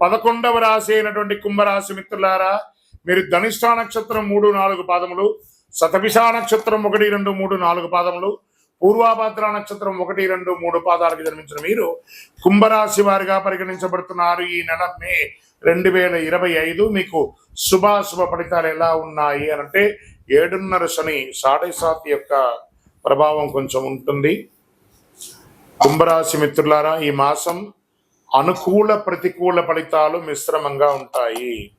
పదకొండవ రాశి అయినటువంటి కుంభరాశి మిత్రులారా మీరు ధనిష్ఠా నక్షత్రం మూడు నాలుగు పాదములు శతభిషా నక్షత్రం ఒకటి రెండు మూడు నాలుగు పాదములు పూర్వాభద్ర నక్షత్రం ఒకటి రెండు మూడు పాదాలకు జన్మించిన మీరు కుంభరాశి వారిగా పరిగణించబడుతున్నారు. ఈ నెల మే రెండు వేల ఇరవై ఐదు మీకు శుభాశుభ ఫలితాలు ఎలా ఉన్నాయి అని అంటే ఏడున్నర శని సాడే సాత్ యొక్క ప్రభావం కొంచెం ఉంటుంది. కుంభరాశి మిత్రులారా ఈ మాసం అనుకూల ప్రతికూల ఫలితాలు మిశ్రమంగా ఉంటాయి.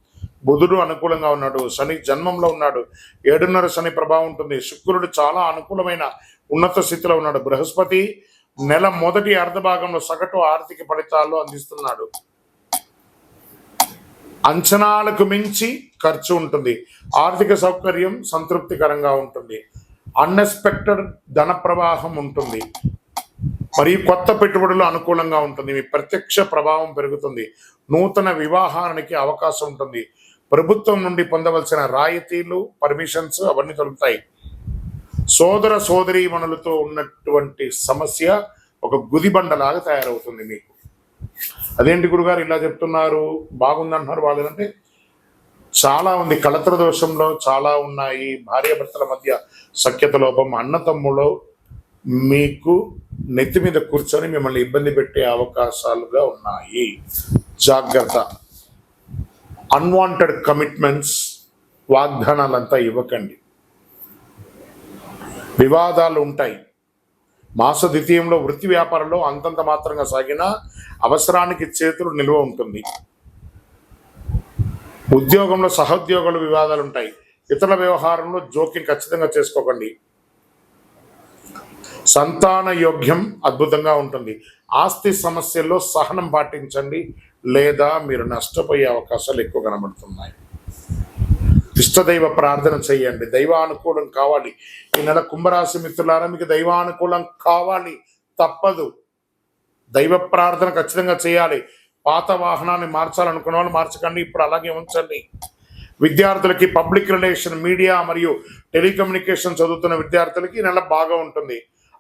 బుధుడు అనుకూలంగా ఉన్నాడు శని జన్మంలో ఉన్నాడు ఏడున్నర శని ప్రభావం ఉంటుంది. శుక్రుడు చాలా అనుకూలమైన ఉన్నత స్థితిలో ఉన్నాడు. బృహస్పతి నెల మొదటి అర్ధభాగంలో సగటు ఆర్థిక ఫలితాలు అందిస్తున్నాడు. అంచనాలకు మించి ఖర్చు ఉంటుంది. ఆర్థిక సౌకర్యం సంతృప్తికరంగా ఉంటుంది. అన్ఎక్స్పెక్టెడ్ ధన ప్రవాహం ఉంటుంది. మరియు కొత్త పెట్టుబడులు అనుకూలంగా ఉంటుంది. మీ ప్రత్యక్ష ప్రభావం పెరుగుతుంది. నూతన వివాహానికి అవకాశం ఉంటుంది. ప్రభుత్వం నుండి పొందవలసిన రాయితీలు పర్మిషన్స్ అవన్నీ దొరుకుతాయి. సోదర సోదరీమణులతో ఉన్నటువంటి సమస్య ఒక గుదిబండలాగా తయారవుతుంది మీకు. అదేంటి గురుగారు ఇలా చెప్తున్నారు? బాగుందంటున్నారు వాళ్ళంటే చాలా ఉంది. కళత్ర దోషంలో చాలా ఉన్నాయి. భార్యాభర్తల మధ్య సఖ్యత లోపం అన్నతమ్ములో మీకు నెత్తి మీద కూర్చొని మిమ్మల్ని ఇబ్బంది పెట్టే అవకాశాలుగా ఉన్నాయి. జాగ్రత్త. అన్వాంటెడ్ కమిట్మెంట్స్ వాగ్దానాలంతా ఇవ్వకండి. వివాదాలు ఉంటాయి. మాస ద్వితీయంలో వృత్తి వ్యాపారంలో అంతంత మాత్రంగా సాగిన అవసరానికి చేతులు నిల్వ ఉంటుంది. ఉద్యోగంలో సహోద్యోగుల వివాదాలు ఉంటాయి. ఇతరుల వ్యవహారంలో జోక్యం ఖచ్చితంగా చేసుకోకండి. సంతాన యోగ్యం అద్భుతంగా ఉంటుంది. ఆస్తి సమస్యల్లో సహనం పాటించండి లేదా మీరు నష్టపోయే అవకాశాలు ఎక్కువ కనబడుతున్నాయి. ఇష్టదైవ ప్రార్థన చేయండి. దైవానుకూలం కావాలి. ఈ నెల కుంభరాశి మిత్రులారా మీకు దైవానుకూలం కావాలి. తప్పదు. దైవ ప్రార్థన ఖచ్చితంగా చేయాలి. పాత వాహనాన్ని మార్చాలనుకున్న వాళ్ళు మార్చకండి ఇప్పుడు అలాగే ఉంచండి. విద్యార్థులకి పబ్లిక్ రిలేషన్ మీడియా మరియు టెలికమ్యూనికేషన్ చదువుతున్న విద్యార్థులకి ఈ నెల బాగా ఉంటుంది.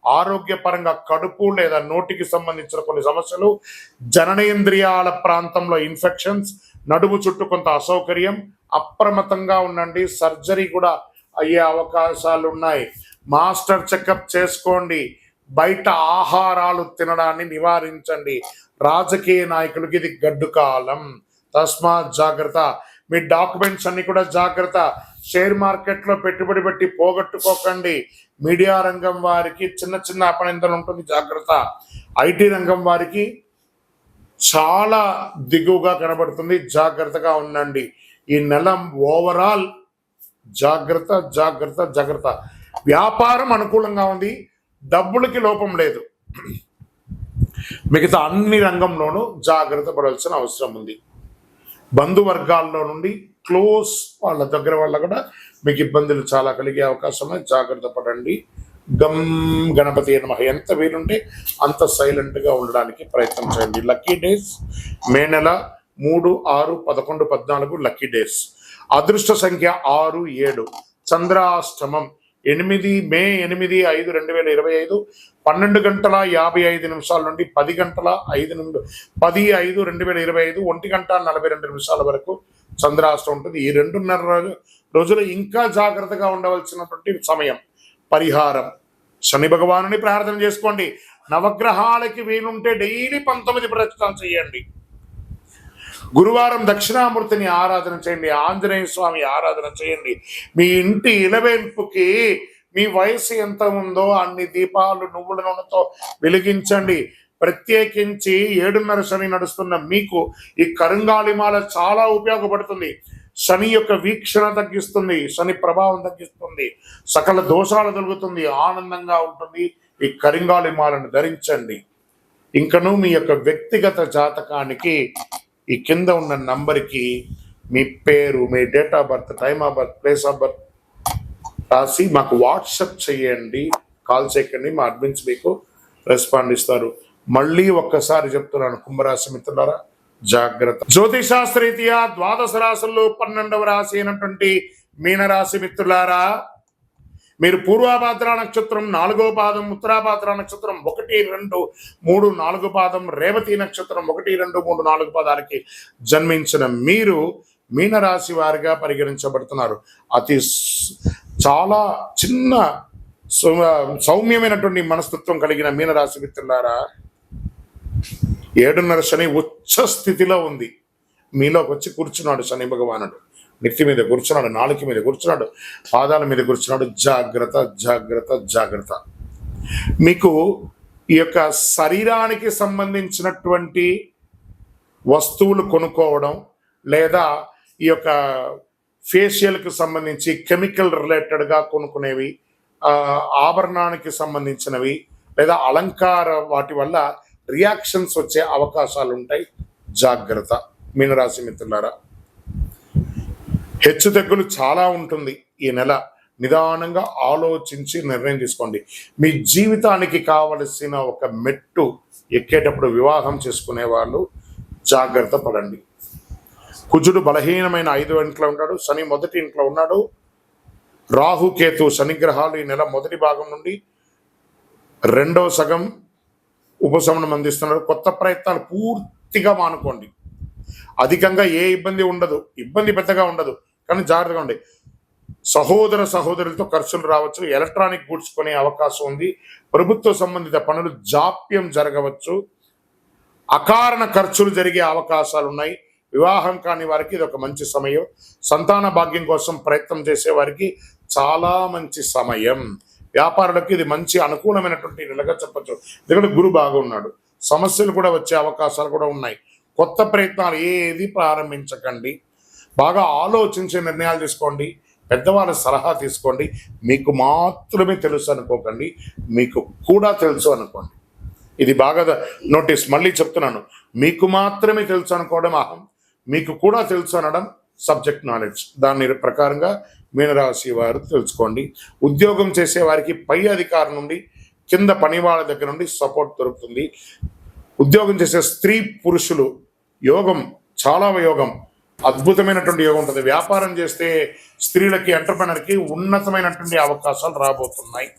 ఆరోగ్యపరంగా కడుపు లేదా నోటికి సంబంధించిన కొన్ని సమస్యలు జననేంద్రియాల ప్రాంతంలో ఇన్ఫెక్షన్స్ నడుము చుట్టూ కొంత అసౌకర్యం అప్రమత్తంగా ఉండండి సర్జరీ కూడా అయ్యే అవకాశాలు ఉన్నాయి మాస్టర్ చెకప్ చేసుకోండి. బయట ఆహారాలు తినడాన్ని నివారించండి. రాజకీయ నాయకులకి ఇది గడ్డు కాలం. తస్మాత్ జాగ్రత్త. మీ డాక్యుమెంట్స్ అన్ని కూడా జాగ్రత్త. షేర్ మార్కెట్లో పెట్టుబడి పెట్టి పోగొట్టుకోకండి. మీడియా రంగం వారికి చిన్న చిన్న అపనిందలు ఉంటుంది జాగ్రత్త. ఐటీ రంగం వారికి చాలా దిగువగా కనబడుతుంది జాగ్రత్తగా ఉండండి. ఈ నెల ఓవరాల్ జాగ్రత్త జాగ్రత్త జాగ్రత్త. వ్యాపారం అనుకూలంగా ఉంది డబ్బులకి లోపం లేదు. మిగతా అన్ని రంగంలోనూ జాగ్రత్త పడాల్సిన అవసరం ఉంది. బంధువర్గాల్లో నుండి క్లోజ్ వాళ్ళ దగ్గర వాళ్ళ కూడా మీకు ఇబ్బందులు చాలా కలిగే అవకాశం జాగ్రత్త పడండి. గమ్ గణపతి నమ ఎంత వీలుంటే అంత సైలెంట్గా ఉండడానికి ప్రయత్నం చేయండి. లక్కీ డేస్ మే నెల మూడు ఆరు పదకొండు పద్నాలుగు లక్కీ డేస్. అదృష్ట సంఖ్య ఆరు ఏడు. చంద్రాష్టమం ఎనిమిది మే ఎనిమిది ఐదు రెండు వేల ఇరవై ఐదు పన్నెండు గంటల యాభై ఐదు నిమిషాల నుండి పది గంటల ఐదు నిమిషం పది ఐదు రెండు వేల ఇరవై ఐదు ఒంటి గంట నలభై రెండు నిమిషాల వరకు చంద్రాష్టం ఉంటుంది. ఈ రెండున్నర రోజు రోజులు ఇంకా జాగ్రత్తగా ఉండవలసినటువంటి సమయం పరిహారం. శని భగవానుని ప్రార్థన చేసుకోండి. నవగ్రహాలకి వీలుంటే డైలీ పంతొమ్మిది ప్రయత్నాలు చేయండి. గురువారం దక్షిణామూర్తిని ఆరాధన చేయండి ఆంజనేయ స్వామి ఆరాధన చేయండి. మీ ఇంటి ఇలవేల్పుకి మీ వయసు ఎంత ఉందో అన్ని దీపాలు నువ్వుల నూనెతో వెలిగించండి. ప్రత్యేకించి ఏడున్నర శని నడుస్తున్న మీకు ఈ కరుంగాలిమాల చాలా ఉపయోగపడుతుంది. శని యొక్క వీక్షణ తగ్గిస్తుంది శని ప్రభావం తగ్గిస్తుంది సకల దోషాలు తొలుగుతుంది ఆనందంగా ఉంటుంది. ఈ కరింగాలిమాలను ధరించండి. ఇంకను మీ యొక్క వ్యక్తిగత జాతకానికి ఈ కింద ఉన్న నంబర్కి మీ పేరు మీ date of birth time of birth place of birth రాసి మాకు వాట్సప్ చేయండి. కాల్ చేయకండి మా అడ్మిన్స్ మీకు రెస్పాండ్ ఇస్తారు. మళ్ళీ ఒక్కసారి చెప్తున్నాను కుంభరాశి మిత్రులారా జాగ్రత్త. జ్యోతిషాస్త్రీత్యా ద్వాదశ రాశుల్లో పన్నెండవ రాశి అయినటువంటి మీనరాశి మిత్రులారా మీరు పూర్వాభాద్ర నక్షత్రం నాలుగో పాదం ఉత్తరాభాద్ర నక్షత్రం ఒకటి రెండు మూడు నాలుగు పాదం రేవతి నక్షత్రం ఒకటి రెండు మూడు నాలుగు పాదాలకి జన్మించిన మీరు మీనరాశి వారిగా పరిగణించబడుతున్నారు. అతి చాలా చిన్న సౌ- సౌమ్యమైనటువంటి మనస్తత్వం కలిగిన మీనరాశి మిత్రులారా ఏడున్నర శని ఉచ్చ స్థితిలో ఉంది. మీలోకి వచ్చి కూర్చున్నాడు శని భగవానుడు. నెత్తి మీద కూర్చున్నాడు నాలుక మీద కూర్చున్నాడు పాదాల మీద కూర్చున్నాడు. జాగ్రత్త జాగ్రత్త జాగ్రత్త. మీకు ఈ యొక్క శరీరానికి సంబంధించినటువంటి వస్తువులు కొనుక్కోవడం లేదా ఈ యొక్క ఫేషియల్కి సంబంధించి కెమికల్ రిలేటెడ్గా కొనుక్కునేవి ఆభరణానికి సంబంధించినవి లేదా అలంకార వాటి వల్ల రియాక్షన్స్ వచ్చే అవకాశాలు ఉంటాయి జాగ్రత్త. మీనరాశి మిత్రులారా హెచ్చు తగ్గులు చాలా ఉంటుంది ఈ నెల. నిదానంగా ఆలోచించి నిర్ణయం తీసుకోండి. మీ జీవితానికి కావలసిన ఒక మెట్టు ఎక్కేటప్పుడు వివాహం చేసుకునే వాళ్ళు జాగ్రత్త పడండి. కుజుడు బలహీనమైన ఐదు ఇంట్లో ఉన్నాడు శని మొదటి ఇంట్లో ఉన్నాడు. రాహుకేతు శనిగ్రహాలు ఈ నెల మొదటి భాగం నుండి రెండవ సగం ఉపశమనం అందిస్తున్నారు. కొత్త ప్రయత్నాలు పూర్తిగా మానుకోండి. అధికంగా ఏ ఇబ్బంది ఉండదు. ఇబ్బంది పెద్దగా ఉండదు. కానీ జాగ్రత్తగా ఉండే సహోదర సహోదరులతో ఖర్చులు రావచ్చు. ఎలక్ట్రానిక్ గూడ్స్ కొనే అవకాశం ఉంది. ప్రభుత్వ సంబంధిత పనులు జాప్యం జరగవచ్చు. అకారణ ఖర్చులు జరిగే అవకాశాలు ఉన్నాయి. వివాహం కాని వారికి ఇది ఒక మంచి సమయం. సంతాన భాగ్యం కోసం ప్రయత్నం చేసే వారికి చాలా మంచి సమయం. వ్యాపారులకు ఇది మంచి అనుకూలమైనటువంటి నెలగా చెప్పచ్చు. ఎందుకంటే గురు బాగా ఉన్నాడు సమస్యలు కూడా వచ్చే అవకాశాలు కూడా ఉన్నాయి. కొత్త ప్రయత్నాలు ఏది ప్రారంభించకండి. బాగా ఆలోచించే నిర్ణయాలు తీసుకోండి. పెద్దవాళ్ళ సలహా తీసుకోండి. మీకు మాత్రమే తెలుసు అనుకోకండి. మీకు కూడా తెలుసు అనుకోండి. ఇది బాగా నోటీస్ మళ్ళీ చెప్తున్నాను. మీకు మాత్రమే తెలుసు అనుకోవడం అహం. మీకు కూడా తెలుసు అనడం సబ్జెక్ట్ నాలెడ్జ్. దాని ప్రకారంగా మీనరాశి వారు తెలుసుకోండి. ఉద్యోగం చేసే వారికి పై అధికారి నుండి కింద పని వాళ్ళ దగ్గర నుండి సపోర్ట్ దొరుకుతుంది. ఉద్యోగం చేసే స్త్రీ పురుషులు యోగం చాలా యోగం. అద్భుతమైనటువంటి యోగం ఉంటుంది. వ్యాపారం చేస్తే స్త్రీలకి ఎంటర్ప్రినర్కి ఉన్నతమైనటువంటి అవకాశాలు రాబోతున్నాయి.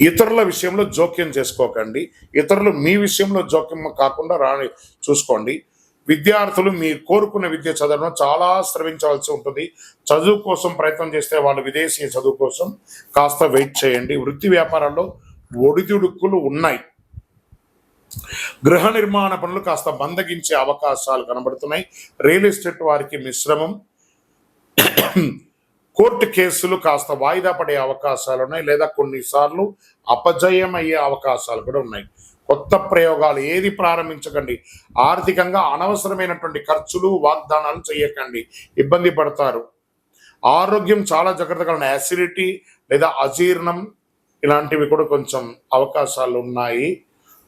ఇతరుల విషయంలో జోక్యం చేసుకోకండి. ఇతరులు మీ విషయంలో జోక్యం కాకుండా రాని చూసుకోండి. విద్యార్థులు మీరు కోరుకున్న విద్య చదవడం చాలా శ్రమించవలసి ఉంటుంది. చదువు కోసం ప్రయత్నం చేస్తే వాళ్ళు విదేశీ చదువు కోసం కాస్త వెయిట్ చేయండి. వృత్తి వ్యాపారాల్లో ఒడిదుడుకులు ఉన్నాయి. గృహ నిర్మాణ పనులు కాస్త బందగించే అవకాశాలు కనబడుతున్నాయి. రియల్ ఎస్టేట్ వారికి మిశ్రమం. కోర్టు కేసులు కాస్త వాయిదా పడే అవకాశాలు ఉన్నాయి. లేదా కొన్నిసార్లు అపజయం అయ్యే అవకాశాలు కూడా ఉన్నాయి. కొత్త ప్రయోగాలు ఏది ప్రారంభించకండి. ఆర్థికంగా అనవసరమైనటువంటి ఖర్చులు వాగ్దానాలు చేయకండి. ఇబ్బంది పడతారు. ఆరోగ్యం చాలా జాగ్రత్తగా ఉన్నాయి యాసిడిటీ లేదా అజీర్ణం ఇలాంటివి కూడా కొంచెం అవకాశాలు ఉన్నాయి.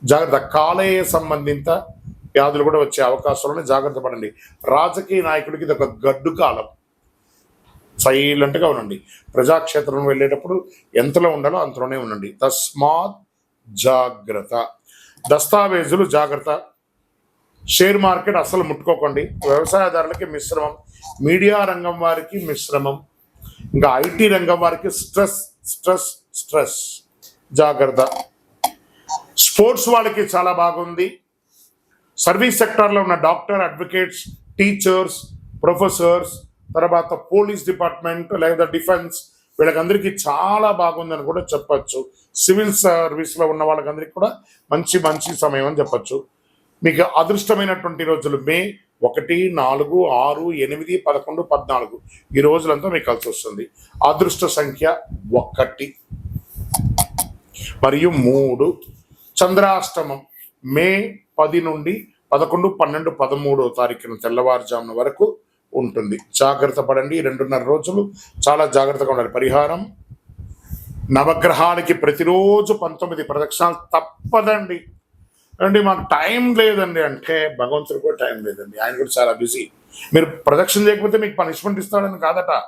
జాగ్రత్త కాలేయ సంబంధిత వ్యాధులు కూడా వచ్చే అవకాశాలను జాగ్రత్త పడండి. రాజకీయ నాయకుడికి ఇది ఒక గడ్డు కాలం. సైలెంట్గా ఉండండి. ప్రజాక్షేత్రం వెళ్ళేటప్పుడు ఎంతలో ఉండాలో అంతలోనే ఉండండి. తస్మాత్ జాగ్రత్త. దస్తావేజులు జాగ్రత్త. షేర్ మార్కెట్ అసలు ముట్టుకోకండి. వ్యవసాయదారులకి మిశ్రమం. మీడియా రంగం వారికి మిశ్రమం. ఇంకా ఐటీ రంగం వారికి స్ట్రెస్ స్ట్రెస్ స్ట్రెస్. జాగ్రత్త. స్పోర్ట్స్ వాళ్ళకి చాలా బాగుంది. సర్వీస్ సెక్టార్లో ఉన్న డాక్టర్ అడ్వకేట్స్ టీచర్స్ ప్రొఫెసర్స్ తర్వాత పోలీస్ డిపార్ట్మెంట్ లేదా డిఫెన్స్ వీళ్ళకందరికీ చాలా బాగుందని కూడా చెప్పచ్చు. సివిల్ సర్వీస్లో ఉన్న వాళ్ళకందరికీ కూడా మంచి మంచి సమయం అని చెప్పచ్చు. మీకు అదృష్టమైనటువంటి రోజులు మే ఒకటి నాలుగు ఆరు ఎనిమిది పదకొండు పద్నాలుగు. ఈ రోజులంతా మీకు కలిసి వస్తుంది. అదృష్ట సంఖ్య ఒకటి. మరియు మూడు. చంద్రాష్టమం మే పది నుండి పదకొండు పన్నెండు పదమూడో తారీఖున తెల్లవారుజామున వరకు ఉంటుంది. జాగ్రత్త పడండి. ఈ రెండున్నర రోజులు చాలా జాగ్రత్తగా ఉండాలి. పరిహారం నవగ్రహాలకి ప్రతిరోజు పంతొమ్మిది ప్రదక్షిణాలు తప్పదండి. అండి మాకు టైం లేదండి. అంటే భగవంతుడు కూడా టైం లేదండి. ఆయన కూడా చాలా బిజీ. మీరు ప్రదక్షిణ చేయకపోతే మీకు పనిష్మెంట్ ఇస్తాడని కాదట.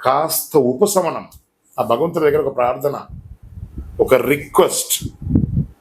కాస్త ఉపశమనం. ఆ భగవంతుడి దగ్గర ఒక ప్రార్థన ఒక రిక్వెస్ట్.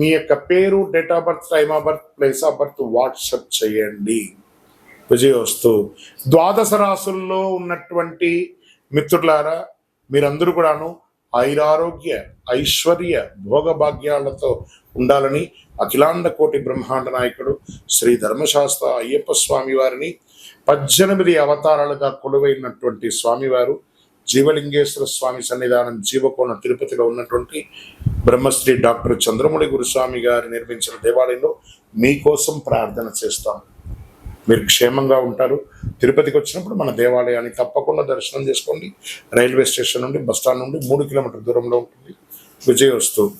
మీ యొక్క పేరు date of birth time of birth place of birth WhatsApp చేయండి. విజయోస్తు ద్వాదశ రాసుల్లో ఉన్నటువంటి మిత్రులారా మీరందరూ కూడాను ఐరారోగ్య ఐశ్వర్య భోగభాగ్యాలతో ఉండాలని అఖిలాండ కోటి బ్రహ్మాండ నాయకుడు శ్రీ ధర్మశాస్త్ర అయ్యప్ప స్వామి వారిని పద్దెనిమిది అవతారాలుగా కొలువైనటువంటి స్వామివారు జీవలింగేశ్వర స్వామి సన్నిధానం జీవకోణ తిరుపతిలో ఉన్నటువంటి బ్రహ్మశ్రీ డాక్టర్ చంద్రమౌళి గురుస్వామి గారు నిర్మించిన దేవాలయంలో మీకోసం ప్రార్థన చేస్తాం. మీరు క్షేమంగా ఉంటారు. తిరుపతికి వచ్చినప్పుడు మన దేవాలయాన్ని తప్పకుండా దర్శనం చేసుకోండి. రైల్వే స్టేషన్ నుండి బస్ స్టాండ్ నుండి మూడు కిలోమీటర్ దూరంలో ఉంటుంది. విజయ వస్తువు